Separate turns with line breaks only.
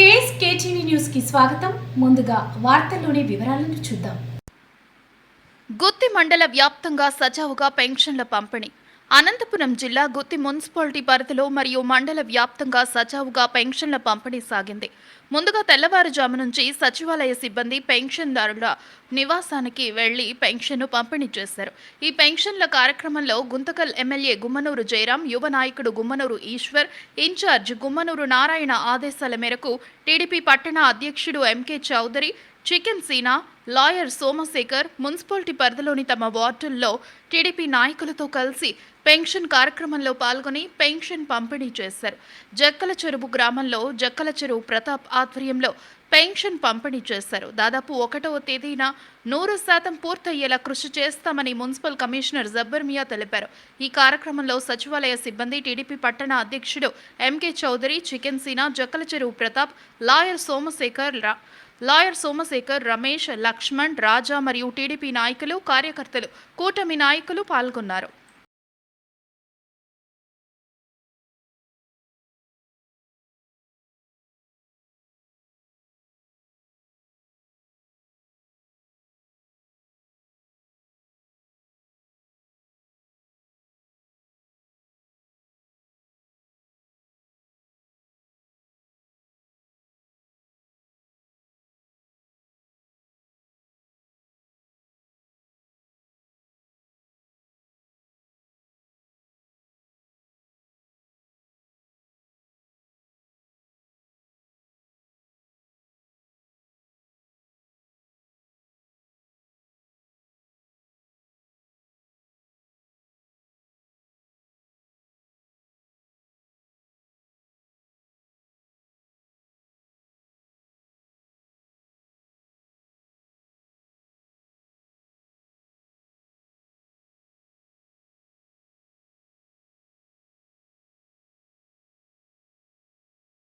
HTV న్యూస్కి స్వాగతం. ముందుగా వార్తల్లోని వివరాలను చూద్దాం.
గుత్తి మండల వ్యాప్తంగా సజావుగా పెన్షన్ల పంపిణీ. అనంతపురం జిల్లా గుత్తి మున్సిపాలిటీ పరిధిలో మరియు మండల వ్యాప్తంగా సజావుగా పెన్షన్ల పంపిణీ సాగింది. ముందుగా తెల్లవారుజాము నుంచి సచివాలయ సిబ్బంది పెన్షన్దారుల నివాసానికి వెళ్ళి పెన్షన్ను పంపిణీ చేశారు. ఈ పెన్షన్ల కార్యక్రమంలో గుంతకల్ ఎమ్మెల్యే గుమ్మనూరు జయరాం యువ నాయకుడు గుమ్మనూరు ఈశ్వర్ ఇన్ఛార్జ్ గుమ్మనూరు నారాయణ ఆదేశాల మేరకు టీడీపీ పట్టణ అధ్యక్షుడు MK Chowdary chicken Seena lawyer Somashekar municipality పరిధిలోని తమ వార్డుల్లో టీడీపీ నాయకులతో కలిసి పెన్షన్ కార్యక్రమంలో పాల్గొని పెన్షన్ పంపిణీ చేశారు. జక్కల చెరువు గ్రామంలో జక్కల చెరువు ప్రతాప్ ఆధ్వర్యంలో పెన్షన్ పంపిణీ చేశారు. దాదాపు ఒకటవ తేదీన నూరు శాతం పూర్తయ్యేలా కృషి చేస్తామని మున్సిపల్ కమిషనర్ జబ్బర్ మియా తెలిపారు. ఈ కార్యక్రమంలో సచివాలయ సిబ్బంది టీడీపీ పట్టణ అధ్యక్షుడు MK Chowdary chicken Seena Jakkala Cheruvu Pratap lawyer Somashekar రా- లాయర్ సోమశేఖర్ రమేష్ లక్ష్మణ్ రాజా మరియు టీడీపీ నాయకులు కార్యకర్తలు కూటమి నాయకులు పాల్గొన్నారు.